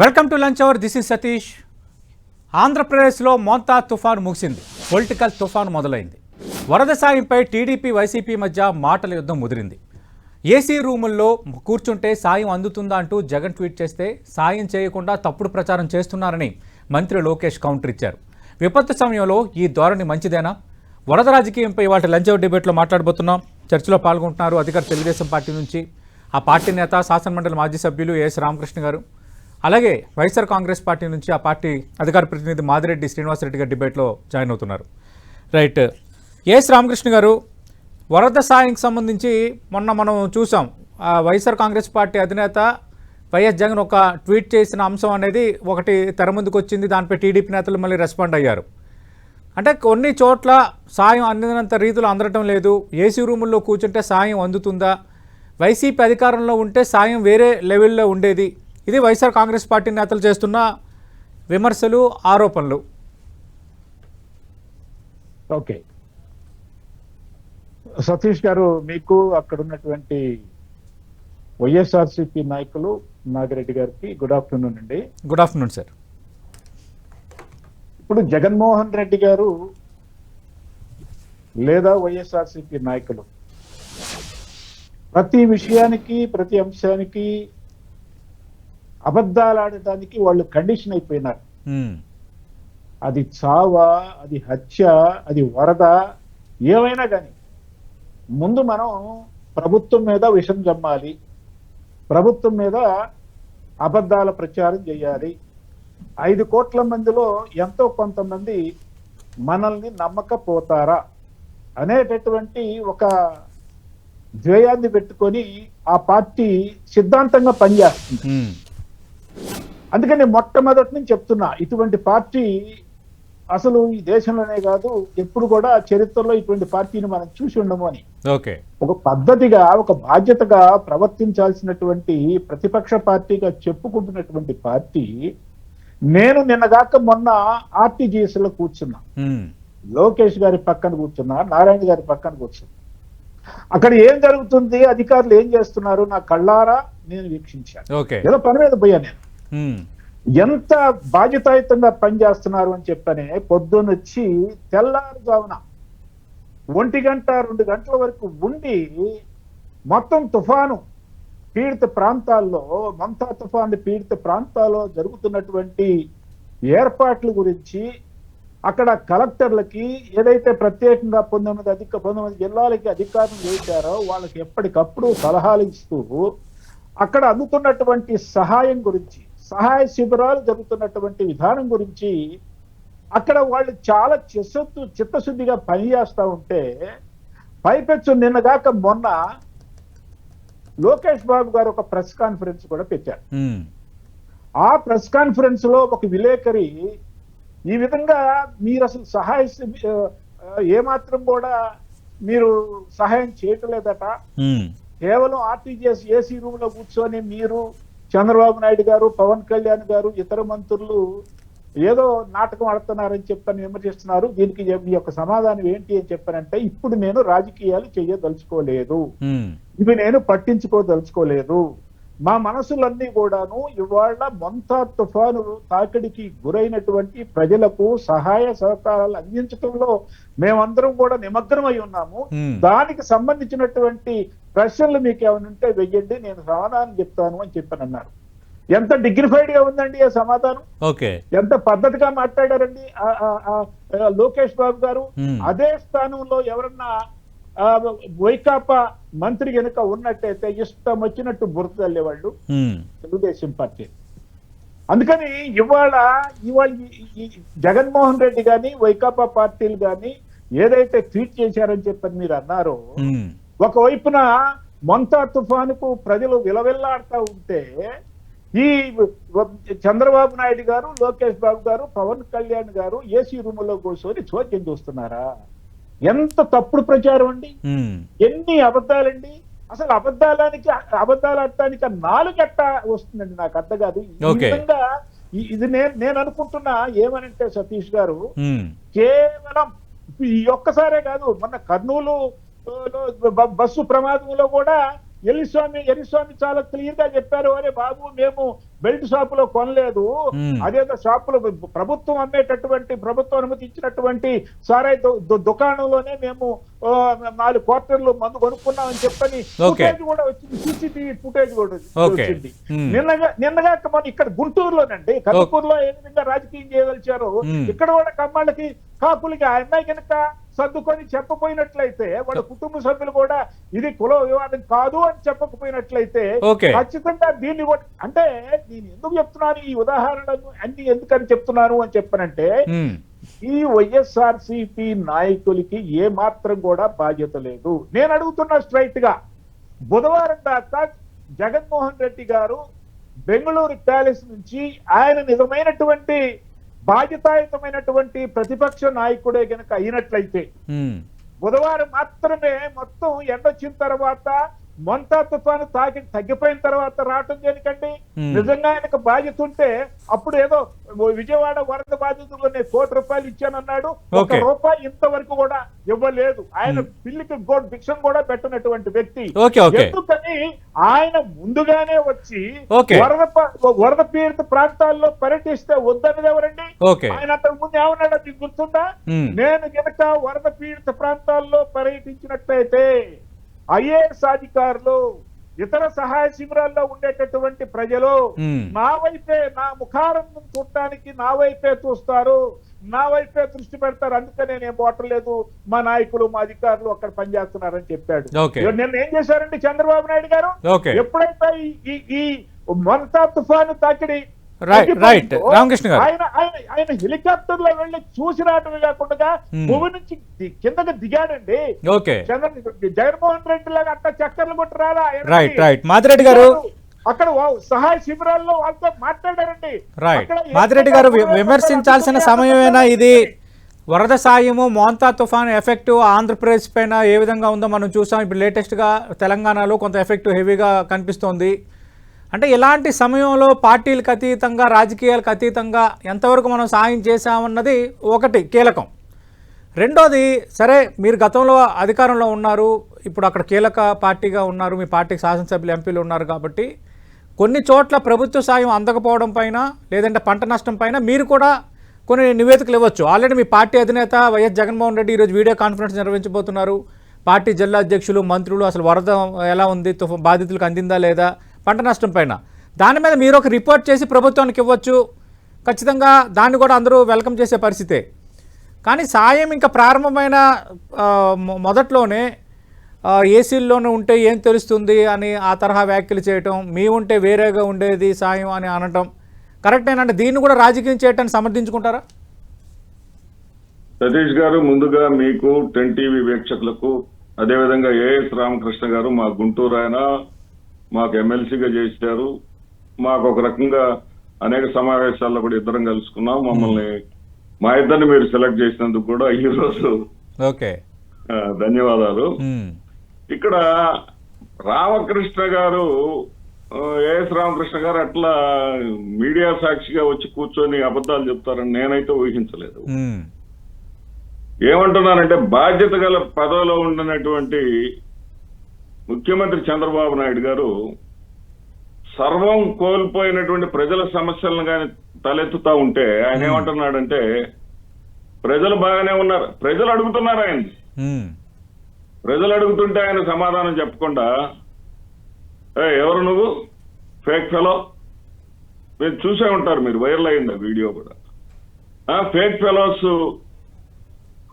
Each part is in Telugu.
Welcome to lunch hour this is Satish ఆంధ్రప్రదేశ్లో మోంతా తుఫాను ముగిసింది. పొలిటికల్ తుఫాను మొదలైంది. వరద సాయంపై టీడీపీ వైసీపీ మధ్య మాటల యుద్ధం ముదిరింది. ఏసీ రూముల్లో కూర్చుంటే సాయం అందుతుందా అంటూ జగన్ ట్వీట్ చేస్తే సాయం చేయకుండా తప్పుడు ప్రచారం చేస్తున్నారని మంత్రి లోకేష్ కౌంటర్ ఇచ్చారు. విపత్తు సమయంలో ఈ ధోరణి మంచిదేనా? వరద రాజకీయంపై వాటి లంచ్ అవర్ డిబేట్లో మాట్లాడబోతున్నాం. చర్చలో పాల్గొంటున్నారు అధికార తెలుగుదేశం పార్టీ నుంచి. ఆ పార్టీ నేత శాసనమండలి మాజీ సభ్యులు ఎస్ రామకృష్ణ గారు. అలాగే వైఎస్ఆర్ కాంగ్రెస్ పార్టీ నుంచి ఆ పార్టీ అధికార ప్రతినిధి మాదిరెడ్డి శ్రీనివాసరెడ్డి గారు డిబేట్లో జాయిన్ అవుతున్నారు. రైట్. ఎస్ రామకృష్ణ గారు వరద సాయంకి సంబంధించి మొన్న మనం చూసాం. ఆ వైఎస్ఆర్ కాంగ్రెస్ పార్టీ అధినేత వైఎస్ జగన్ ఒక ట్వీట్ చేసిన అంశం అనేది ఒకటి తెర ముందుకు వచ్చింది. దానిపై టీడీపీ నేతలు మళ్ళీ రెస్పాండ్ అయ్యారు. అంటే కొన్ని చోట్ల సాయం అందినంత రీతిలో అందడం లేదు. ఏసీ రూముల్లో కూర్చుంటే సాయం అందుతుందా? వైసీపీ అధికారంలో ఉంటే సాయం వేరే లెవెల్లో ఉండేది. ఇది వైఎస్ఆర్ కాంగ్రెస్ పార్టీ నేతలు చేస్తున్న విమర్శలు ఆరోపణలు. ఓకే. సతీష్ గారు మీకు అక్కడ ఉన్నటువంటి వైఎస్ఆర్సిపి నాయకులు నాగిరెడ్డి గారికి గుడ్ ఆఫ్టర్నూన్ అండి. Good afternoon sir. ఇప్పుడు జగన్మోహన్ రెడ్డి గారు లేదా వైఎస్ఆర్సిపి నాయకులు ప్రతి విషయానికి ప్రతి అంశానికి అబద్ధాలు ఆడటానికి వాళ్ళు కండిషన్ అయిపోయినారు. అది చావ అది హత్య అది వరద ఏమైనా కానీ. ముందు మనం ప్రభుత్వం మీద విషం జమ్మాలి. ప్రభుత్వం మీద అబద్ధాల ప్రచారం చేయాలి. ఐదు కోట్ల మందిలో ఎంతో కొంతమంది మనల్ని నమ్మకపోతారా అనేటటువంటి ఒక ద్వేయాన్ని పెట్టుకొని ఆ పార్టీ సిద్ధాంతంగా పనిచేస్తుంది. అందుకని మొట్టమొదటి నుంచి చెప్తున్నా ఇటువంటి పార్టీ అసలు ఈ దేశంలోనే కాదు ఎప్పుడు కూడా చరిత్రలో ఇటువంటి పార్టీని మనం చూసి ఉండము అని. ఒక పద్ధతిగా ఒక బాధ్యతగా ప్రవర్తించాల్సినటువంటి ప్రతిపక్ష పార్టీగా చెప్పుకుంటున్నటువంటి పార్టీ నేను నిన్నగాక మొన్న ఆర్టీజీఎస్లో కూర్చున్నా. లోకేష్ గారి పక్కన కూర్చున్నా నారాయణ గారి పక్కన కూర్చున్నా. అక్కడ ఏం జరుగుతుంది అధికారులు ఏం చేస్తున్నారు నా కళ్ళారా? నేను వీక్షించాను. ఏదో పని మీద పోయా నేను. ఎంత బాధ్యతాయుతంగా పనిచేస్తున్నారు అని చెప్పనే పొద్దునొచ్చి తెల్లారుజామున ఒంటి గంట రెండు గంటల వరకు ఉండి మొత్తం తుఫాను పీడిత ప్రాంతాల్లో మంతా తుఫాను పీడిత ప్రాంతాల్లో జరుగుతున్నటువంటి ఏర్పాట్ల గురించి అక్కడ కలెక్టర్లకి ఏదైతే ప్రత్యేకంగా పంతొమ్మిది అధిక పంతొమ్మిది జిల్లాలకి అధికారులు వేశారో వాళ్ళకి ఎప్పటికప్పుడు సలహాలు ఇస్తూ అక్కడ అందుతున్నటువంటి సహాయం గురించి సహాయ శిబిరాలు జరుగుతున్నటువంటి విధానం గురించి అక్కడ వాళ్ళు చాలా చిత్తశుద్ధి చిత్తశుద్ధిగా పనిచేస్తా ఉంటే పైపెచ్చు నిన్నగాక మొన్న లోకేష్ బాబు గారు ఒక ప్రెస్ కాన్ఫరెన్స్ కూడా పెట్టారు. ఆ ప్రెస్ కాన్ఫరెన్స్లో ఒక విలేకరి ఈ విధంగా మీరు అసలు సహాయ ఏమాత్రం కూడా మీరు సహాయం చేయట్లేదట మ్మ్. కేవలం ఆర్టీజీఎస్ ఏసీ రూమ్లో కూర్చొని మీరు చంద్రబాబు నాయుడు గారు పవన్ కళ్యాణ్ గారు ఇతర మంత్రులు ఏదో నాటకం ఆడుతున్నారని చెప్పని విమర్శిస్తున్నారు. దీనికి మీ యొక్క సమాధానం ఏంటి అని చెప్పానంటే ఇప్పుడు నేను రాజకీయాలు చేయదలుచుకోలేదు. ఇవి నేను పట్టించుకోదలుచుకోలేదు. మా మనసులన్నీ కూడాను ఇవాళ మొంతా తుఫాను తాకిడికి గురైనటువంటి ప్రజలకు సహాయ సహకారాలు అందించడంలో మేమందరం కూడా నిమగ్నమై ఉన్నాము. దానికి సంబంధించినటువంటి ప్రశ్నలు మీకు ఏమైనా ఉంటే వెయ్యండి నేను సమాధానం చెప్తాను అని చెప్పని అన్నారు ఎంత డిగ్నిఫైడ్గా ఉందండి ఆ సమాధానం? ఓకే. ఎంత పద్ధతిగా మాట్లాడారండి లోకేష్ బాబు గారు. అదే స్థానంలో ఎవరన్నా వైకాపా మంత్రి గనుక ఉన్నట్టయితే ఇష్టం వచ్చినట్టు బురద తల్లేవాళ్ళు మ్మ్. తెలుగుదేశం పార్టీ అందుకని ఇవాళ ఇవాళ జగన్మోహన్ రెడ్డి గాని వైకాపా పార్టీలు గాని ఏదైతే ట్వీట్ చేశారని చెప్పని మీరు అన్నారో. ఒకవైపున మొంతా తుఫానుకు ప్రజలు విలవిల్లాడుతూ ఉంటే ఈ చంద్రబాబు నాయుడు గారు లోకేష్ బాబు గారు పవన్ కళ్యాణ్ గారు ఏసీ రూమ్లో కూర్చొని చోద్యం చూస్తున్నారా ఎంత తప్పుడు ప్రచారం అండి. ఎన్ని అబద్ధాలండి అసలు అబద్ధాలానికి అబద్ధాలు ఆడటానికి ఆ నాలుగు ఎట్ట వస్తుందండి నాకు అర్థం కాదు ఈ. విధంగా ఇది నేను నేను అనుకుంటున్నా ఏమనంటే సతీష్ గారు. కేవలం ఈ ఒక్కసారే కాదు మొన్న కర్నూలు బస్సు ప్రమాదంలో కూడా ఎల్లిస్వామి ఎల్లిస్వామి చాలా క్లియర్గా చెప్పారు అరే బాబు మేము బెల్ట్ షాపులో కొనలేదు. అదేదో షాపులో ప్రభుత్వం అమ్మేటటువంటి ప్రభుత్వం అనుమతి ఇచ్చినటువంటి సారాయి దుకాణంలోనే మేము నాలుగు క్వార్టర్లు మందు కొనుక్కున్నామని చెప్పని. ఫుటేజ్ కూడా వచ్చింది సీసీటీవీ ఫుటేజ్ కూడా. వచ్చింది. నిన్నగా నిన్నగా మన ఇక్కడ గుంటూరులోనండి కనుకూరులో ఏ విధంగా రాజకీయం చేయదలిచారు. ఇక్కడ కూడా కమ్మాళ్ళకి కాపులకి ఆ అమ్మాయి కనుక సర్దుకొని చెప్పపోయినట్లయితే వాళ్ళ కుటుంబ సభ్యులు కూడా ఇది కుల వివాదం కాదు అని చెప్పకపోయినట్లయితే. ఖచ్చితంగా దీన్ని అంటే నేను ఎందుకు చెప్తున్నాను ఈ ఉదాహరణలు అన్ని ఎందుకని చెప్తున్నాను అని చెప్పనంటే ఈ వైఎస్ఆర్ సిపి నాయకులకి ఏ మాత్రం కూడా బాధ్యత లేదు. నేను అడుగుతున్నా స్ట్రైట్గా. బుధవారం దాకా జగన్మోహన్ రెడ్డి గారు బెంగళూరు ప్యాలెస్ నుంచి ఆయన నిజమైనటువంటి బాధ్యతాయుతమైనటువంటి ప్రతిపక్ష నాయకుడే గనక అయినట్లయితే బుధవారం మాత్రమే మొత్తం ఎండొచ్చిన తర్వాత మొంతా తుఫాను తాకి తగ్గిపోయిన తర్వాత రావటం దేనికండి. నిజంగా ఆయనకు బాధ్యత ఉంటే అప్పుడు ఏదో విజయవాడ వరద బాధితులు నేను కోటి రూపాయలు ఇచ్చానన్నాడు ఒక. రూపాయి ఇంతవరకు కూడా ఇవ్వలేదు ఆయన పిల్లికి గోడ్ భిక్షం కూడా పెట్టినటువంటి వ్యక్తి. ఎందుకని ఆయన ముందుగానే వచ్చి. వరద వరద పీడిత ప్రాంతాల్లో పర్యటిస్తే వద్దన్నది ఎవరండి. ఆయన అంతకు ముందు ఏమన్నాడో మీకు గుర్తుందా. నేను గనక వరద పీడిత ప్రాంతాల్లో పర్యటించినట్లయితే ఐఏఎస్ అధికారులు ఇతర సహాయ శిబిరాల్లో ఉండేటటువంటి ప్రజలు. నా వైపే నా ముఖారంభం చూడటానికి నా వైపే చూస్తారు నా వైపే దృష్టి పెడతారు. అందుకనే నేను పోవట్లేదు మా నాయకులు మా అధికారులు అక్కడ పనిచేస్తున్నారని చెప్పాడు. నిన్న ఏం చేశారండి చంద్రబాబు నాయుడు గారు. ఎప్పుడైతే ఈ- ఈ ఈ మొంతా తుఫాను తాకిడి Right. రామకృష్ణ గారు. ఆయన ఆయన ఆయన హెలికాప్టర్లో వెళ్ళి చూసి రావటమే కాకుండా Hmm. భూమి నుంచి కిందకి దిగాడండి ఓకే చంద్ర జగన్మోహన్ రెడ్డి లాగా అట్లా చక్కర్లు కొట్టి రాలా. రైట్ రైట్ మాదిరెడ్డి గారు అక్కడ సహాయ శిబిరాల్లో వాళ్ళతో మాట్లాడారండి రైట్ మాదిరెడ్డి గారు విమర్శించాల్సిన సమయమేనా ఇది వరద సాయము మోంతా తుఫాన్ ఎఫెక్ట్ ఆంధ్రప్రదేశ్ పైన ఏ విధంగా ఉందో మనం చూసాం ఇప్పుడు లేటెస్ట్గా తెలంగాణలో కొంత ఎఫెక్ట్ హెవీగా కనిపిస్తోంది అంటే ఇలాంటి సమయంలో పార్టీలకు అతీతంగా రాజకీయాలకు అతీతంగా ఎంతవరకు మనం సాయం చేశామన్నది ఒకటి కీలకం. రెండోది సరే మీరు గతంలో అధికారంలో ఉన్నారు ఇప్పుడు అక్కడ కీలక పార్టీగా ఉన్నారు మీ పార్టీకి శాసనసభ్యులు ఎంపీలు ఉన్నారు కాబట్టి కొన్ని చోట్ల ప్రభుత్వ సాయం అందకపోవడం పైన లేదంటే పంట నష్టం పైన మీరు కూడా కొన్ని నివేదికలు ఇవ్వచ్చు. ఆల్రెడీ మీ పార్టీ అధినేత వైఎస్ జగన్మోహన్ రెడ్డి ఈరోజు వీడియో కాన్ఫరెన్స్ నిర్వహించబోతున్నారు. పార్టీ జిల్లా అధ్యక్షులు మంత్రులు అసలు వరద ఎలా ఉంది తుఫా బాధితులకు అందిందా లేదా పంట నష్టం పైన. దాని మీద మీరు ఒక రిపోర్ట్ చేసి ప్రభుత్వానికి ఇవ్వచ్చు. ఖచ్చితంగా దాన్ని కూడా అందరూ వెల్కమ్ చేసే పరిస్థితే. కానీ సాయం ఇంకా ప్రారంభమైన మొదట్లోనే ఏసీల్లోనే ఉంటే ఏం తెలుస్తుంది అని ఆ తరహా వ్యాఖ్యలు చేయటం మీ ఉంటే వేరేగా ఉండేది సాయం అని అనటం కరెక్టేనంటే దీన్ని కూడా రాజకీయం చేయటాన్ని సమర్థించుకుంటారా? సతీష్ గారు ముందుగా మీకు టెన్ టీవీ వీక్షకులకు అదేవిధంగా ఏఎస్ రామకృష్ణ గారు మా గుంటూరు ఆయన మాకు ఎమ్మెల్సీగా చేశారు. మాకు ఒక రకంగా అనేక సమావేశాల్లో కూడా ఇద్దరం కలుసుకున్నాం. మమ్మల్ని మా ఇద్దరిని మీరు సెలెక్ట్ చేసినందుకు కూడా ఈ రోజు ఓకే. ధన్యవాదాలు. ఉమ్, ఇక్కడ రామకృష్ణ గారు ఏఎస్ రామకృష్ణ గారు అట్లా మీడియా సాక్షిగా వచ్చి కూర్చొని అబద్ధాలు చెప్తారని నేనైతే ఊహించలేదు. ఉమ్, ఏమంటున్నానంటే బాధ్యత గల పదవిలో ఉండినటువంటి ముఖ్యమంత్రి చంద్రబాబు నాయుడు గారు సర్వం కోల్పోయినటువంటి ప్రజల సమస్యలను కానీ తలెత్తుతా ఉంటే ఆయన ఏమంటున్నాడంటే ప్రజలు బాగానే ఉన్నారు. ప్రజలు అడుగుతున్నారు ఆయన ప్రజలు అడుగుతుంటే ఆయన సమాధానం చెప్పకుండా "ఏ, ఎవరు నువ్వు? ఫేక్ ఫెలో మీరు చూసే ఉంటారు మీరు వైరల్ అయింది ఆ వీడియో కూడా. ఫేక్ ఫెలోస్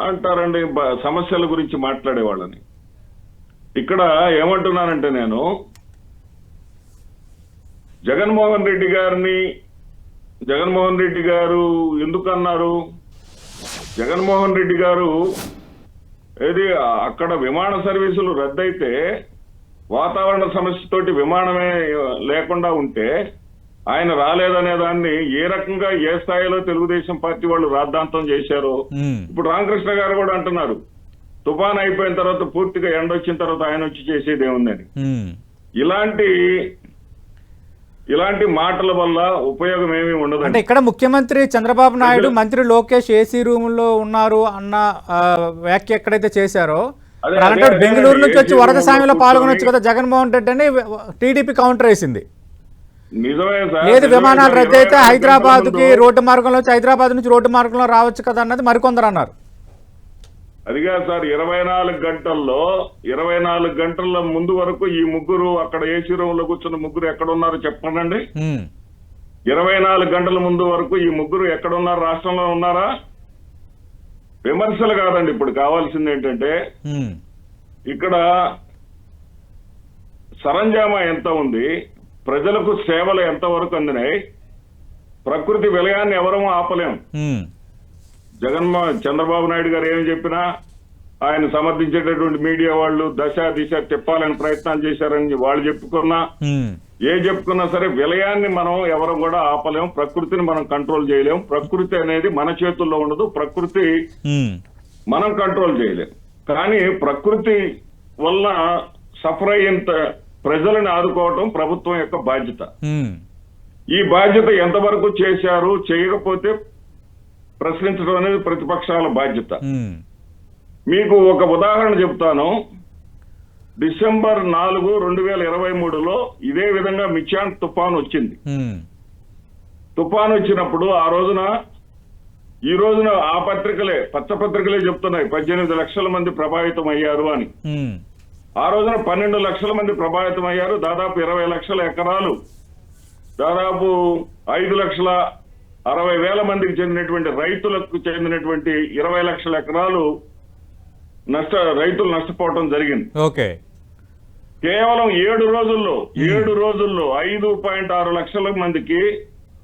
అంటారండి సమస్యల గురించి మాట్లాడేవాళ్ళని. ఇక్కడ ఏమంటున్నానంటే నేను జగన్మోహన్ రెడ్డి గారిని జగన్మోహన్ రెడ్డి గారు ఎందుకు అన్నారు జగన్మోహన్ రెడ్డి గారు ఏది అక్కడ విమాన సర్వీసులు రద్దయితే వాతావరణ సమస్యతోటి విమానమే లేకుండా ఉంటే ఆయన రాలేదనే దాన్ని ఏ రకంగా ఏ స్థాయిలో తెలుగుదేశం పార్టీ వాళ్ళు రాద్ధాంతం చేశారో? ఇప్పుడు రామకృష్ణ గారు కూడా అంటున్నారు. తుఫాన్ అయిపోయిన తర్వాత పూర్తిగా ఎండ వచ్చిన తర్వాత ఆయన వచ్చి చేసేది ఏముందని. ఇలాంటి ఇలాంటి మాటల వల్ల ఉపయోగం ఏమీ అంటే ఉండదండి ఇక్కడ ముఖ్యమంత్రి చంద్రబాబు నాయుడు మంత్రి లోకేష్ ఏసీ రూమ్లో ఉన్నారు అన్న వ్యాఖ్య ఎక్కడైతే చేశారో అలాంటి బెంగళూరు నుంచి వచ్చి వరద లో సాయంలో పాల్గొనొచ్చు కదా జగన్మోహన్ రెడ్డి అని టీడీపీ కౌంటర్ వేసింది. నిజమే సార్ లేదు విమానాలు. రద్దు అయితే గంటల ముందు- రోడ్డు మార్గంలో హైదరాబాద్ నుంచి రోడ్డు మార్గంలో రావచ్చు కదా అన్నది మరికొందరు అన్నారు. అది కాదు సార్ ఇరవై నాలుగు గంటల్లో ఇరవై నాలుగు గంటల ముందు వరకు ఈ ముగ్గురు అక్కడ ఏసీ రూమ్లో కూర్చున్న ముగ్గురు ఎక్కడ ఉన్నారో చెప్పండి ఇరవై నాలుగు గంటల ముందు వరకు ఈ ముగ్గురు ఎక్కడ ఉన్నారు రాష్ట్రంలో ఉన్నారా? విమర్శలు కాదండి ఇప్పుడు కావాల్సింది ఏంటంటే ఇక్కడ సరంజామా ఎంత ఉంది ప్రజలకు సేవలు ఎంత వరకు అందినాయి ప్రకృతి విలయాన్ని ఎవరూ ఆపలేం. ఉమ్, జగన్మో చంద్రబాబు నాయుడు గారు ఏం చెప్పినా ఆయన సమర్థించేటటువంటి మీడియా వాళ్ళు దశ దిశ తిప్పాలని ప్రయత్నాలు చేశారని వాళ్ళు చెప్పుకున్నా. ఏ చెప్పుకున్నా సరే విలయాన్ని మనం ఎవరు కూడా ఆపలేం ప్రకృతిని మనం కంట్రోల్ చేయలేం ప్రకృతి అనేది మన చేతుల్లో ఉండదు. ప్రకృతి మనం కంట్రోల్ చేయలేం కానీ ప్రకృతి వల్ల సఫర్ అయ్యేంత ప్రజలను ఆదుకోవటం ప్రభుత్వం యొక్క బాధ్యత. ఈ బాధ్యత ఎంతవరకు చేశారు? చేయకపోతే ప్రశ్నించడం అనేది ప్రతిపక్షాల బాధ్యత. మీకు ఒక ఉదాహరణ చెప్తాను. డిసెంబర్ నాలుగు రెండు వేల ఇరవై మూడులో ఇదే విధంగా మిచాన్ తుఫాన్ వచ్చింది. తుఫాన్ వచ్చినప్పుడు ఆ రోజున ఈ రోజున ఆ పత్రికలే పచ్చ పత్రికలే చెప్తున్నాయి. పద్దెనిమిది లక్షల మంది ప్రభావితం అయ్యారు అని ఆ రోజున పన్నెండు లక్షల మంది ప్రభావితం అయ్యారు దాదాపు ఇరవై లక్షల ఎకరాలు. దాదాపు ఐదు లక్షల అరవై వేల మందికి చెందినటువంటి రైతులకు చెందినటువంటి ఇరవై లక్షల ఎకరాలు నష్ట రైతులు నష్టపోవడం జరిగింది. ఓకే. కేవలం ఏడు రోజుల్లో ఏడు రోజుల్లో ఐదు పాయింట్ ఆరు లక్షల మందికి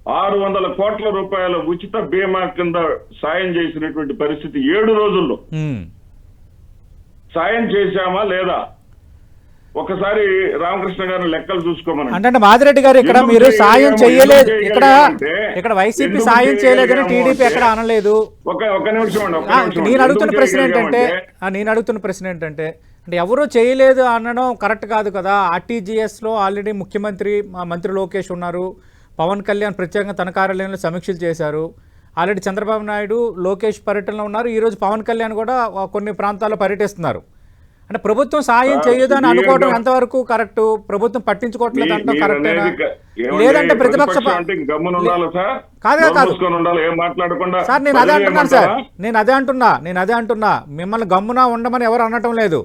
ఆరు వందల కోట్ల రూపాయల ఉచిత బీమా కింద సాయం చేసినటువంటి పరిస్థితి ఏడు రోజుల్లో. సాయం చేశామా లేదా? ఒకసారి రామకృష్ణ గారిని లెక్కలు చూసుకోమని అంటే మాదిరెడ్డి గారు ఇక్కడ మీరు సాయం? చేయలేదు. ఇక్కడ ఇక్కడ వైసీపీ సాయం చేయలేదని టీడీపీ ఎక్కడ అనలేదు. ఒక ఒక నిమిషం అండి నేను అండి. అడుగుతున్న ప్రశ్న ఏంటంటే నేను అడుగుతున్న ప్రశ్న ఏంటంటే అంటే ఎవరూ చేయలేదు అనడం కరెక్ట్ కాదు కదా. ఆర్టీజీఎస్లో ఆల్రెడీ ముఖ్యమంత్రి మా మంత్రి లోకేష్ ఉన్నారు. పవన్ కళ్యాణ్ ప్రత్యేకంగా తన కార్యాలయంలో సమీక్షలు చేశారు. ఆల్రెడీ చంద్రబాబు నాయుడు లోకేష్ పర్యటనలో ఉన్నారు. ఈరోజు పవన్ కళ్యాణ్ కూడా కొన్ని ప్రాంతాల్లో పర్యటిస్తున్నారు. అంటే ప్రభుత్వం సాయం చేయదు అని అనుకోవడం ఎంతవరకు కరెక్ట్? ప్రభుత్వం పట్టించుకోవట్లేదు అంటాం మీరు కరెక్టేనా? అనేది క- ఏమండి, లేదంటే ప్రతిపక్ష కాదు, కాదు. సార్ నేను అదే అంటున్నాను సార్? నేను అదే అంటున్నా నేను అదే అంటున్నా. మిమ్మల్ని గమ్మున ఉండమని ఎవరు అనటం లేదు.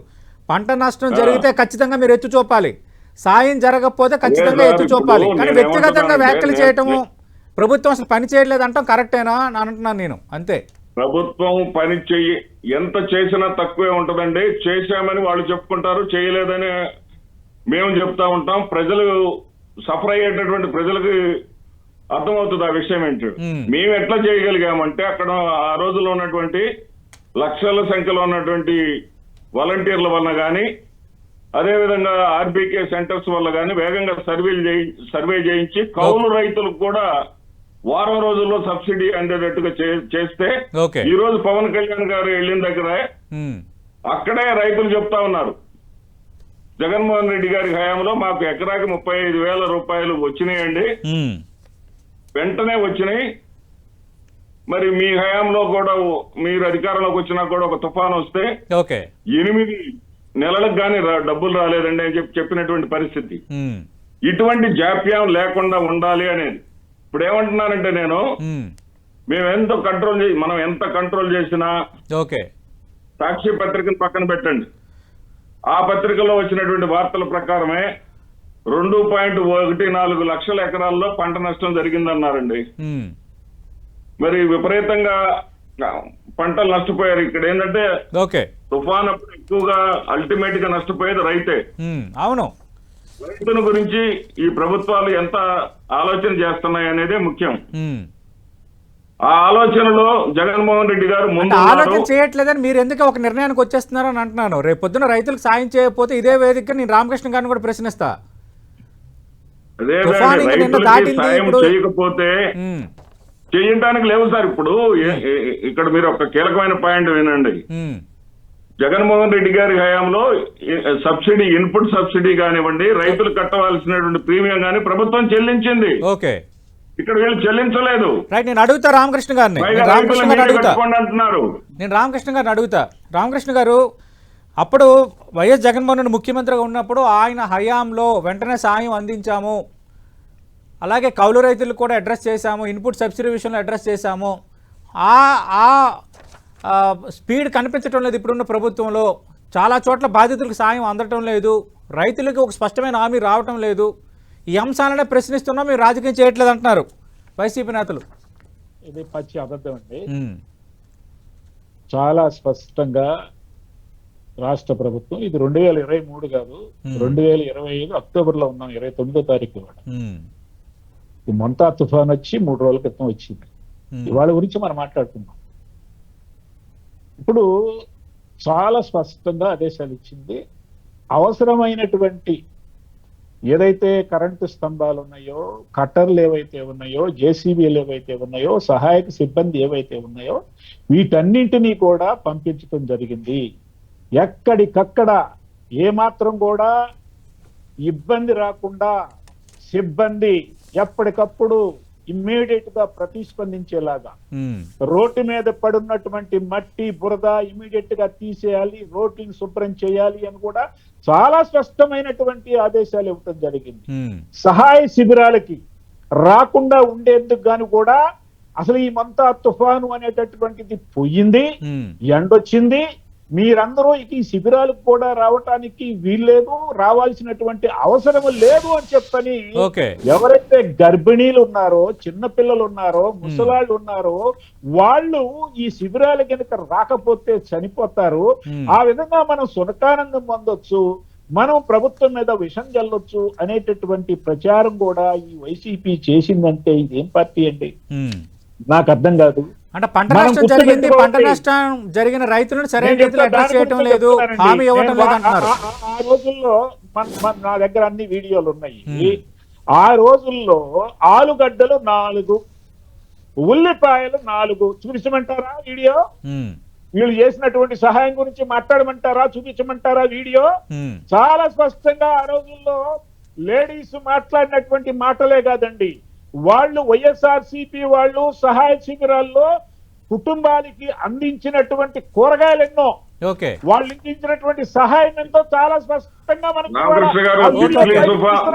పంట నష్టం జరిగితే ఖచ్చితంగా మీరు ఎత్తు చూపాలి. సాయం జరగకపోతే ఖచ్చితంగా ఎత్తు చూపాలి. కానీ వ్యక్తిగతంగా వ్యాఖ్యలు చేయటము ప్రభుత్వం అసలు పని చేయట్లేదు అంటాం కరెక్టేనా అని అంటున్నాను నేను. అంతే. ప్రభుత్వం పని చెయ్యి. ఎంత చేసినా తక్కువే ఉంటదండి. చేశామని వాళ్ళు చెప్పుకుంటారు చేయలేదని మేము చెప్తా ఉంటాం. ప్రజలు సఫర్ అయ్యేటటువంటి ప్రజలకు అర్థమవుతుంది ఆ విషయం ఏంటి? మ్మ్. ఎట్లా చేయగలిగామంటే అక్కడ ఆ రోజుల్లో ఉన్నటువంటి లక్షల సంఖ్యలో ఉన్నటువంటి వాలంటీర్ల వలన కానీ అదేవిధంగా ఆర్బీకే సెంటర్స్ వల్ల కానీ వేగంగా సర్వేలు చేయి సర్వే చేయించి కౌలు రైతులకు కూడా వారం రోజుల్లో సబ్సిడీ అందేటట్టుగా చేస్తే ఈ రోజు పవన్ కళ్యాణ్ గారు వెళ్ళిన దగ్గర అక్కడే రైతులు చెప్తా ఉన్నారు. జగన్మోహన్ రెడ్డి గారి హయాంలో మాకు ఎకరాకి ముప్పై ఐదు వేల రూపాయలు వచ్చినాయండి. వెంటనే వచ్చినాయి. మరి మీ హయాంలో కూడా మీరు అధికారంలోకి వచ్చినా కూడా ఒక తుఫాన్ వస్తే ఎనిమిది నెలలకు కానీ డబ్బులు రాలేదండి అని చెప్పి చెప్పినటువంటి పరిస్థితి. ఇటువంటి జాప్యం లేకుండా ఉండాలి అనేది. ఇప్పుడు ఏమంటున్నానంటే నేను మేము ఎంత కంట్రోల్ మనం ఎంత కంట్రోల్ చేసినా ఓకే. సాక్షి పత్రికను పక్కన పెట్టండి. ఆ పత్రికలో వచ్చినటువంటి వార్తల ప్రకారమే రెండు పాయింట్ ఒకటి నాలుగు లక్షల ఎకరాల్లో పంట నష్టం జరిగిందన్నారండి. మరి విపరీతంగా పంటలు నష్టపోయారు. ఇక్కడ ఏంటంటే ఓకే. తుఫాన్ అప్పుడు ఎక్కువగా అల్టిమేట్గా నష్టపోయేది రైతే. అవును. రైతుల గురించి ఈ ప్రభుత్వాలు ఎంత ఆలోచన చేస్తున్నాయి అనేదే ముఖ్యం. ఆ ఆలోచనలో జగన్మోహన్ రెడ్డి గారు ముందు ఆలోచన. చేయట్లేదని మీరు ఎందుకు ఒక నిర్ణయానికి వచ్చేస్తున్నారు అని అంటున్నాను. రేపు పొద్దున రైతులకు సాయం చేయకపోతే ఇదే వేదిక నేను రామకృష్ణ గారిని కూడా ప్రశ్నిస్తా. చేయకపోతే చేయడానికి లేవు సార్ ఇప్పుడు. ఇక్కడ మీరు ఒక కీలకమైన పాయింట్ వినండి. జగన్మోహన్ రెడ్డి గారి హయాంలో సబ్సిడీ ఇన్పుట్ సబ్సిడీ కానివ్వండి రైతులు కట్టవలసినటువంటి ప్రీమియం కానీ ప్రభుత్వం చెల్లించింది. ఓకే. ఇక్కడ వీళ్ళు చెల్లించలేదు. రైట్ నేను అడుగుతా రామకృష్ణ గారిని. రామకృష్ణ గారిని అడుగుతా. అంటున్నారు. నేను రామకృష్ణ గారిని అడుగుతా. రామకృష్ణ గారు అప్పుడు వైఎస్ జగన్మోహన్ రెడ్డి ముఖ్యమంత్రిగా ఉన్నప్పుడు ఆయన హయాంలో వెంటనే సాయం అందించాము. అలాగే కౌలు రైతులకు కూడా అడ్రస్ చేశాము ఇన్పుట్ సబ్సిడీ విషయంలో అడ్రస్ చేశాము. ఆ, స్పీడ్ కనిపించడం లేదు. ఇప్పుడున్న ప్రభుత్వంలో చాలా చోట్ల బాధితులకు సాయం అందటం లేదు. రైతులకు ఒక స్పష్టమైన హామీ రావటం లేదు. ఈ అంశాలనే ప్రశ్నిస్తున్నా. మీరు రాజకీయం చేయట్లేదు అంటున్నారు. వైసీపీ నేతలు. ఇది పచ్చి అబద్ధం అండి. చాలా స్పష్టంగా రాష్ట్ర ప్రభుత్వం ఇది రెండు వేల ఇరవై మూడు కాదు. రెండు వేల ఇరవై ఐదు అక్టోబర్లో ఉన్నాం ఇరవై తొమ్మిదో తారీఖు మొంతా తుఫాన్ వచ్చి మూడు రోజుల క్రితం వచ్చింది. ఇవాళ గురించి మనం మాట్లాడుతున్నాం ఇప్పుడు చాలా స్పష్టంగా ఆదేశాలు ఇచ్చింది. అవసరమైనటువంటి ఏదైతే కరెంటు స్తంభాలు ఉన్నాయో కట్టర్లు ఏవైతే ఉన్నాయో జేసీబీలు ఏవైతే ఉన్నాయో సహాయక సిబ్బంది ఏవైతే ఉన్నాయో వీటన్నింటినీ కూడా పంపించడం జరిగింది. ఎక్కడికక్కడ ఏమాత్రం కూడా ఇబ్బంది రాకుండా సిబ్బంది ఎప్పటికప్పుడు ఇమ్మీడియట్గా ప్రతిస్పందించేలాగా. ఉమ్, రోడ్డు మీద పడున్నటువంటి మట్టి బురద ఇమీడియట్గా తీసేయాలి రోడ్లను శుభ్రం చేయాలి అని కూడా చాలా స్పష్టమైనటువంటి ఆదేశాలు ఇవ్వటం జరిగింది. ఉమ్, సహాయ శిబిరాలకి రాకుండా ఉండేందుకు గాను కూడా అసలు ఈ మంతా తుఫాను అనేటటువంటిది పోయింది ఉమ్, ఎండొచ్చింది మీరందరూ ఇక ఈ శిబిరాలకు కూడా రావటానికి వీల్లేదు రావాల్సినటువంటి అవసరం లేదు అని చెప్పని ఎవరైతే గర్భిణీలు ఉన్నారో చిన్న పిల్లలు ఉన్నారో ముసలాళ్ళు ఉన్నారో వాళ్ళు ఈ శిబిరాల కనుక రాకపోతే చనిపోతారు Hmm. ఆ విధంగా మనం సునకానందం పొందొచ్చు మనం ప్రభుత్వం మీద విషం చల్లొచ్చు అనేటటువంటి ప్రచారం కూడా ఈ వైసీపీ చేసిందంటే ఇదేం పార్టీ అండి ఉమ్. నాకు అర్థం కాదు అంటే పంట నష్టం జరిగింది పంట. నష్టం జరిగిన రైతులను సరైన రీతిలో అడ్రస్ చేయటం లేదు. హామీ ఇవ్వటం లేదు అంటున్నారు ఆ- రోజుల్లో నా దగ్గర అన్ని వీడియోలు ఉన్నాయి. ఆ రోజుల్లో ఆలుగడ్డలు నాలుగు ఉల్లిపాయలు నాలుగు. చూపించమంటారా వీడియో? వీళ్ళు చేసినటువంటి సహాయం గురించి మాట్లాడమంటారా? చూపించమంటారా వీడియో? చాలా స్పష్టంగా ఆ రోజుల్లో లేడీస్ మాట్లాడినటువంటి మాటలే కాదండి. వాళ్ళు వైఎస్ఆర్ వాళ్ళు సహాయ శిబిరాల్లో కుటుంబానికి అందించినటువంటి కూరగాయలు ఎన్నో ఓకే. వాళ్ళు అందించినటువంటి సహాయం ఎంతో చాలా స్పష్టంగా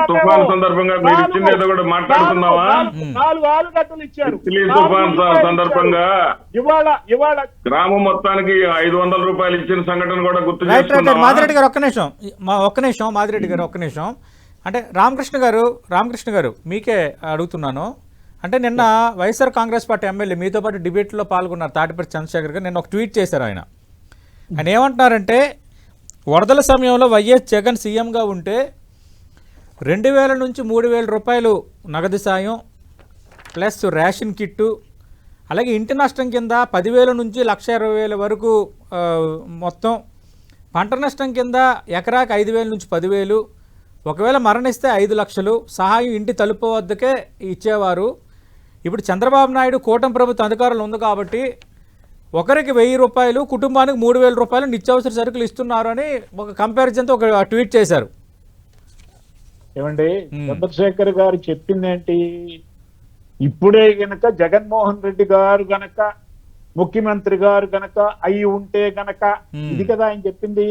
తుఫాన్. సందర్భంగా మీరు ఇచ్చింది కూడా నాలుగు- ఆలుగడ్డలు ఇచ్చారు. తుఫాన్ సందర్భంగా. ఇవాళ ఇవాళ గ్రామం మొత్తానికి ఐదు వందల రూపాయలు ఇచ్చిన సంఘటన కూడా గుర్తు? మాదిరెడ్డి గారు ఒక్క నిమిషం. మా ఒక్క నిమిషం మాదిరెడ్డి గారు ఒక్క నిమిషం. అంటే రామకృష్ణ గారు రామకృష్ణ గారు మీకే అడుగుతున్నాను. అంటే నిన్న వైఎస్ఆర్ కాంగ్రెస్ పార్టీ ఎమ్మెల్యే మీతో పాటు డిబేట్లో పాల్గొన్నారు తాటిపల్లి చంద్రశేఖర్ గారు. నిన్న ఒక ట్వీట్ చేశారు ఆయన. ఆయన ఏమంటున్నారంటే వరదల సమయంలో వైఎస్ జగన్ సీఎంగా ఉంటే రెండు వేల నుంచి మూడు వేల రూపాయలు నగదు సాయం ప్లస్ రేషన్ కిట్టు అలాగే ఇంటి నష్టం కింద పదివేల నుంచి లక్ష ఇరవై వేల వరకు మొత్తం పంట నష్టం కింద ఎకరాకి ఐదు వేల నుంచి పదివేలు ఒకవేళ మరణిస్తే ఐదు లక్షలు సహాయం ఇంటి తలుపు వద్దకే ఇచ్చేవారు. ఇప్పుడు చంద్రబాబు నాయుడు కూటమి ప్రభుత్వ అధికారంలో ఉంది కాబట్టి ఒకరికి వెయ్యి రూపాయలు కుటుంబానికి మూడు వేల రూపాయలు నిత్యావసర సరుకులు ఇస్తున్నారు అని ఒక కంపారిజన్తో ఒక ట్వీట్ చేశారు. ఏమండి. చంద్రశేఖర్ గారు చెప్పింది ఏంటి? ఇప్పుడే గనక జగన్మోహన్ రెడ్డి గారు గనక ముఖ్యమంత్రి గారు గనక అయి ఉంటే గనక. ఇది కదా ఆయన చెప్పింది.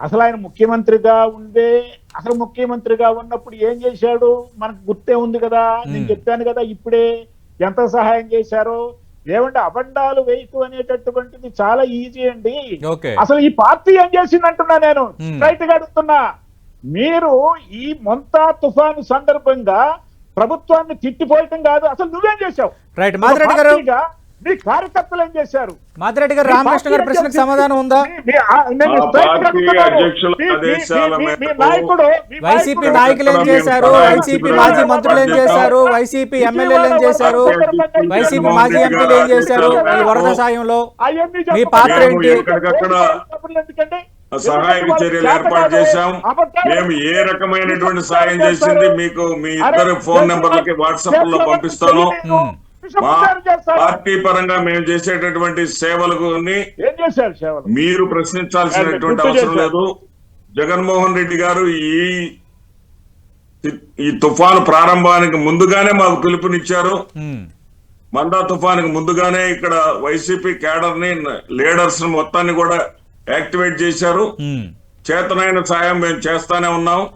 అసలు ఆయన ముఖ్యమంత్రిగా ఉండే అసలు ముఖ్యమంత్రిగా ఉన్నప్పుడు ఏం చేశాడు? మనకు గుర్తే ఉంది కదా నేను. చెప్పాను కదా ఇప్పుడే ఎంత సహాయం చేశారో. ఏమంటే అబండాలు వేయకు అనేటటువంటిది చాలా ఈజీ అండి. అసలు ఈ పార్టీ ఏం చేసింది అంటున్నా నేను. స్ట్రైట్గా అడుగుతున్నా. మీరు ఈ మొంతా తుఫాను సందర్భంగా ప్రభుత్వాన్ని తిట్టిపోయటం కాదు. అసలు నువ్వేం చేశావు? రైట్ మాదిరెడ్డి గారు మీ కార్యకర్తలు ఏం చేశారు? మాదిరెడ్డి గారు రామకృష్ణ గారి ప్రశ్నకు సమాధానం ఉందా? వైసీపీ నాయకులు ఏం చేశారు? వైసీపీ మాజీ మంత్రులు ఏం చేశారు? వైసీపీ ఎమ్మెల్యేలు ఏం చేశారు? వైసీపీ మాజీ ఎంపీలు ఏం చేశారు? ఈ వరద సాయంలో మీ. పాత్ర ఏంటి? సహాయక చర్యలు ఏర్పాటు చేశాం. మేము ఏ రకమైనటువంటి సాయం చేసింది మీకు మీ ఇద్దరు ఫోన్ నెంబర్లకి వాట్సాప్లో పంపిస్తాను. పార్టీ పరంగా మేము చేసేటటువంటి సేవలకు ఏం చేశారు సేవలు? మీరు ప్రశ్నించాల్సినటువంటి అవసరం. లేదు. జగన్మోహన్ రెడ్డి గారు ఈ ఈ తుఫాను ప్రారంభానికి ముందుగానే మాకు పిలుపునిచ్చారు. మందా తుఫానికి ముందుగానే ఇక్కడ వైసీపీ క్యాడర్ని లీడర్స్ మొత్తాన్ని కూడా యాక్టివేట్ చేశారు. చేతనైన సాయం మేము చేస్తానే ఉన్నాం.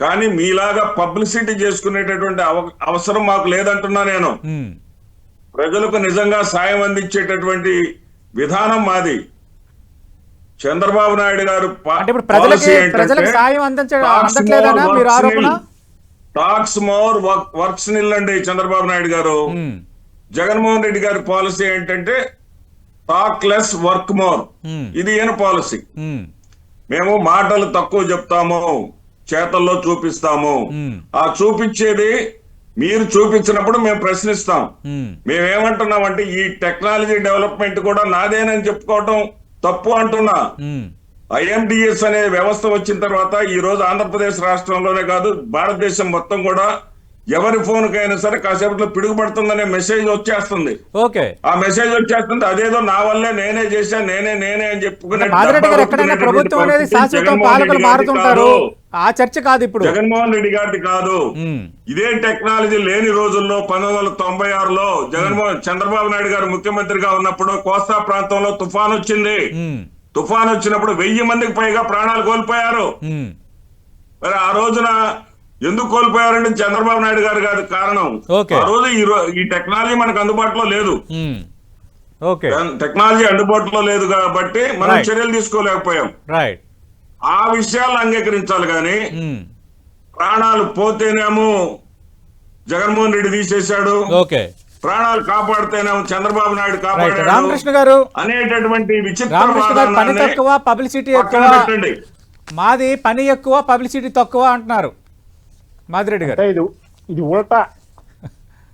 కానీ మీలాగా పబ్లిసిటీ చేసుకునేటటువంటి అవ- అవసరం మాకు లేదంటున్నా నేను. ప్రజలకు నిజంగా సాయం అందించేటటువంటి విధానం మాది. Chandrababu Naidu garu. Talks more works నిల్లండి Chandrababu Naidu గారు. జగన్మోహన్ రెడ్డి గారి పాలసీ ఏంటంటే టాక్ లెస్ వర్క్ మోర్. ఇది ఈయన పాలసీ. మేము మాటలు తక్కువ చెప్తాము చేతల్లో చూపిస్తాము. ఆ చూపించేది మీరు చూపించినప్పుడు మేము ప్రశ్నిస్తాం. ఉమ్, మేమేమంటున్నామంటే ఈ టెక్నాలజీ డెవలప్మెంట్ కూడా నాదేనని చెప్పుకోవటం తప్పు అంటున్నా. ఐఎండిఎస్ అనే వ్యవస్థ వచ్చిన తర్వాత ఈ రోజు ఆంధ్రప్రదేశ్ రాష్ట్రంలోనే కాదు భారతదేశం మొత్తం కూడా ఎవరి ఫోన్ కైనా సరే కాసేపట్లో పిడుగుపడుతుందనే మెసేజ్ వచ్చేస్తుంది. ఓకే. ఆ మెసేజ్ వచ్చేస్తుంది అదేదో నా వల్లే నేనే చేశా నేనే నేనే అని చెప్పుకునే గారు ప్రభుత్వం అనేది శాశ్వతం పాలకులు మారుతుంటారు. ఆ చర్చ కాదు ఇప్పుడు. జగన్మోహన్ రెడ్డి గారిది కాదు. ఇదే టెక్నాలజీ లేని రోజుల్లో పంతొమ్మిది వందల తొంభై ఆరులో జగన్మోహన్ చంద్రబాబు నాయుడు గారు ముఖ్యమంత్రిగా ఉన్నప్పుడు కోస్తా ప్రాంతంలో తుఫాన్ వచ్చింది. తుఫాన్ వచ్చినప్పుడు వెయ్యి మందికి పైగా ప్రాణాలు కోల్పోయారు. మరి ఆ రోజున ఎందుకు కోల్పోయారంటే చంద్రబాబు నాయుడు గారు కాదు కారణం. ఆ రోజు ఈ ఈ టెక్నాలజీ మనకు అందుబాటులో లేదు. టెక్నాలజీ అందుబాటులో లేదు కాబట్టి మనం. చర్యలు తీసుకోలేకపోయాం. రైట్ ఆ విషయాలు అంగీకరించాలి కానీ ప్రాణాలు పోతేనేమో జగన్మోహన్ రెడ్డి తీసేశాడు. ఓకే. ప్రాణాలు కాపాడితేనేమో చంద్రబాబు నాయుడు కాపాడాడు. రామకృష్ణ గారు అనేటటువంటి విచిత్ర రామకృష్ణ గారు పని వాదనని తక్కువ పబ్లిసిటీ మాది పని ఎక్కువ పబ్లిసిటీ తక్కువ అంటున్నారు. మాదిరెడ్డి గారు. ఇది ఇది ఉల్టా.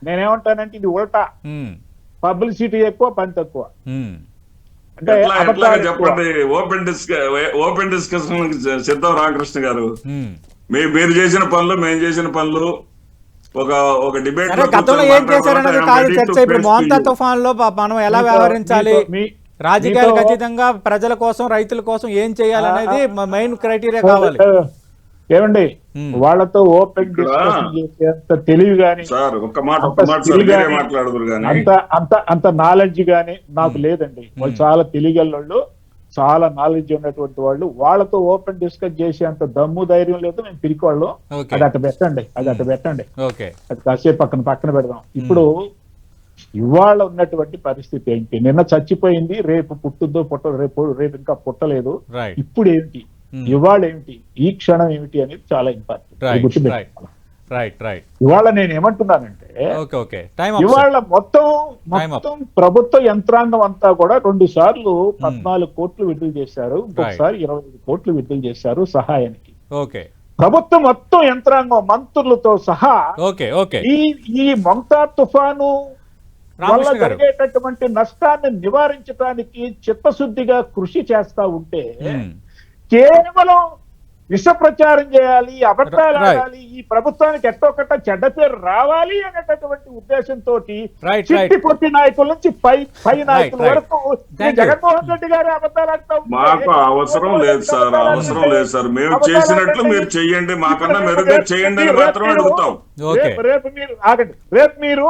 నేనేమంటానంటే ఇది ఉల్టా. పబ్లిసిటీ ఎక్కువ పని తక్కువ. చెప్పండి? ఓపెన్ డిస్క ఓపెన్ డిస్కషన్ సిద్ధం రామకృష్ణ గారు. మీరు చేసిన పనులు మేము చేసిన పనులు ఒక ఒక డిబేట్ గతంలో ఏం చేశారన్నది కాదు చర్చ. ఇప్పుడు మోంతా తుఫాన్లో మనం ఎలా వ్యవహరించాలి? రాజకీయాలకు అతీతంగా ప్రజల కోసం రైతుల కోసం ఏం చేయాలనేది మెయిన్ క్రైటీరియా కావాలి. ఏమండి. వాళ్ళతో ఓపెన్ డిస్కషన్ చేసేంత తెలివి గాని సార్ ఒక్క మాట అంత అంత అంత అంత నాలెడ్జ్ గాని నాకు లేదండి. వాళ్ళు చాలా తెలియగలవాళ్ళు చాలా నాలెడ్జ్ ఉన్నటువంటి వాళ్ళు. వాళ్ళతో ఓపెన్ డిస్కస్ చేసే అంత దమ్ము ధైర్యం లేదు. మేము పిరికోళ్ళు అది అట్ట పెట్టండి. అది అట్ట పెట్టండి. ఓకే. అది కాసేపు పక్కన పక్కన పెడదాం. ఇప్పుడు ఇవాళ ఉన్నటువంటి పరిస్థితి ఏంటి? నిన్న చచ్చిపోయింది రేపు పుట్టుద్దో పుట్ట రేపు రేపు ఇంకా పుట్టలేదు. ఇప్పుడు Hmm. ఇవాళ ఏమిటి ఈ క్షణం ఏమిటి అనేది చాలా ఇంపార్టెంట్ రైట్ రైట్ ఇవాళ నేను ఏమంటున్నానంటే ఇవాళ మొత్తం. మొత్తం ప్రభుత్వ యంత్రాంగం అంతా కూడా రెండు సార్లు పద్నాలుగు కోట్లు విడుదల చేశారు. ఇంకొకసారి ఇరవై ఐదు కోట్లు విడుదల చేశారు సహాయానికి. ఓకే ప్రభుత్వం మొత్తం యంత్రాంగం మంత్రులతో సహా ఓకే ఓకే ఈ ఈ మమతా తుఫాను వల్ల జరిగేటటువంటి నష్టాన్ని నివారించడానికి చిత్తశుద్ధిగా కృషి చేస్తా ఉంటే ఉమ్, కేవలం విష ప్రచారం చేయాలి అబద్ధాలు. ఆడాలి ఈ ప్రభుత్వానికి ఎట్టొకట చెడ్డ పేరు రావాలి అనేటటువంటి ఉద్దేశంతో చిట్టి. పొట్టి నాయకుల నుంచి పై పై నాయకుల. వరకు. జగన్మోహన్ రెడ్డి గారి అబద్ధాలు ఆడుతూ మాకు అవసరం లేదు సార్ అవసరం లేదు సార్ మేము చేసినట్లు. మీరు చెయ్యండి మాకన్నా మెరుగ్గా రేపు చేయండి అని మీరు- మాత్రం రేపు అడుగుతాం. రేపు మీరు ఆగండి రేపు మీరు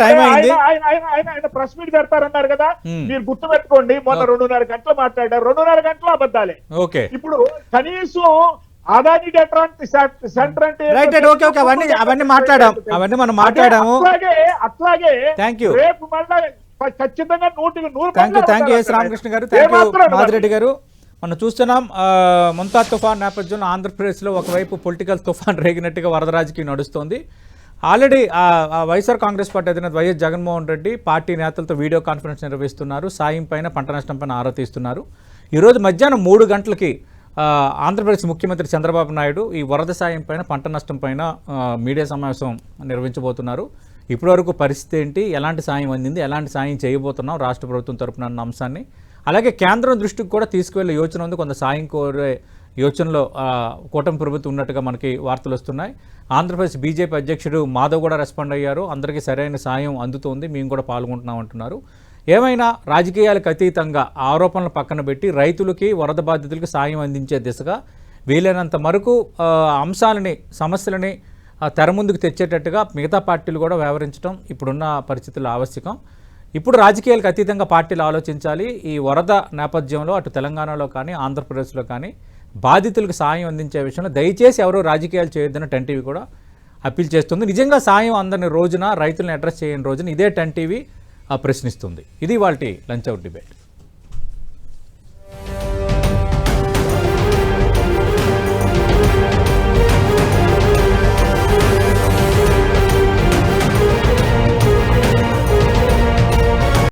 టైం ఆయన- ప్రెస్ మీట్ పెడతారన్నారు కదా Hmm. మీరు గుర్తు పెట్టుకోండి మొన్న. రెండున్నర గంటలు మాట్లాడారు రెండున్నర గంటలు అబద్ధాలే ఓకే ఇప్పుడు కనీసం అదాని సెంటర్ అంటే రైట్ రైట్ ఓకే ఓకే అవన్నీ అవన్నీ మాట్లాడాం. అవన్నీ మనం మాట్లాడాము. అట్లాగే అట్లాగే Thank you. రేపు మళ్ళా ఖచ్చితంగా నూటికి నూరు thank you thank you S Ramakrishna garu. Thank you? Madireddy గారు. మనం చూస్తున్నాం ముంతా తుఫాన్ నేపథ్యంలో ఆంధ్రప్రదేశ్లో ఒకవైపు పొలిటికల్ తుఫాన్ రేగినట్టుగా వరద రాజకీయం నడుస్తోంది. ఆల్రెడీ వైఎస్ఆర్ కాంగ్రెస్ పార్టీ అధినేత వైఎస్ జగన్మోహన్ రెడ్డి పార్టీ నేతలతో వీడియో కాన్ఫరెన్స్ నిర్వహిస్తున్నారు. సాయం పైన పంట నష్టం పైన ఆరా తీస్తున్నారు. ఈరోజు మధ్యాహ్నం మూడు గంటలకి ఆంధ్రప్రదేశ్ ముఖ్యమంత్రి చంద్రబాబు నాయుడు ఈ వరద సాయం పైన పంట నష్టం పైన మీడియా సమావేశం నిర్వహించబోతున్నారు. ఇప్పటివరకు పరిస్థితి ఏంటి? ఎలాంటి సాయం అందింది? ఎలాంటి సాయం చేయబోతున్నాం రాష్ట్ర ప్రభుత్వం తరపున అన్న అంశాన్ని. అలాగే కేంద్రం దృష్టికి కూడా తీసుకువెళ్ళే యోచన ఉంది. కొంత సాయం కోరే యోచనలో కూటమి ప్రభుత్వం ఉన్నట్టుగా మనకి వార్తలు వస్తున్నాయి. ఆంధ్రప్రదేశ్ బీజేపీ అధ్యక్షుడు మాధవ్ కూడా రెస్పాండ్ అయ్యారు. అందరికీ సరైన సాయం అందుతోంది. మేము కూడా పాల్గొంటున్నాం అంటున్నారు. ఏమైనా రాజకీయాలకు అతీతంగా ఆరోపణలు పక్కన పెట్టి రైతులకి వరద బాధితులకి సాయం అందించే దిశగా వీలైనంత వరకు అంశాలని సమస్యలని తెరముందుకు తెచ్చేటట్టుగా మిగతా పార్టీలు కూడా వ్యవహరించడం ఇప్పుడున్న పరిస్థితుల్లో ఆవశ్యకం. ఇప్పుడు రాజకీయాలకు అతీతంగా పార్టీలు ఆలోచించాలి. ఈ వరద నేపథ్యంలో అటు తెలంగాణలో కానీ ఆంధ్రప్రదేశ్లో కానీ బాధితులకు సాయం అందించే విషయంలో దయచేసి ఎవరో రాజకీయాలు చేయొద్దని టెన్ టీవీ కూడా అప్పీల్ చేస్తుంది. నిజంగా సాయం అందని రోజున రైతులను అడ్రస్ చేయని రోజున ఇదే టెన్ టీవీ ప్రశ్నిస్తుంది. ఇది వాళ్ళ లంచ్ అవుట్ డిబేట్.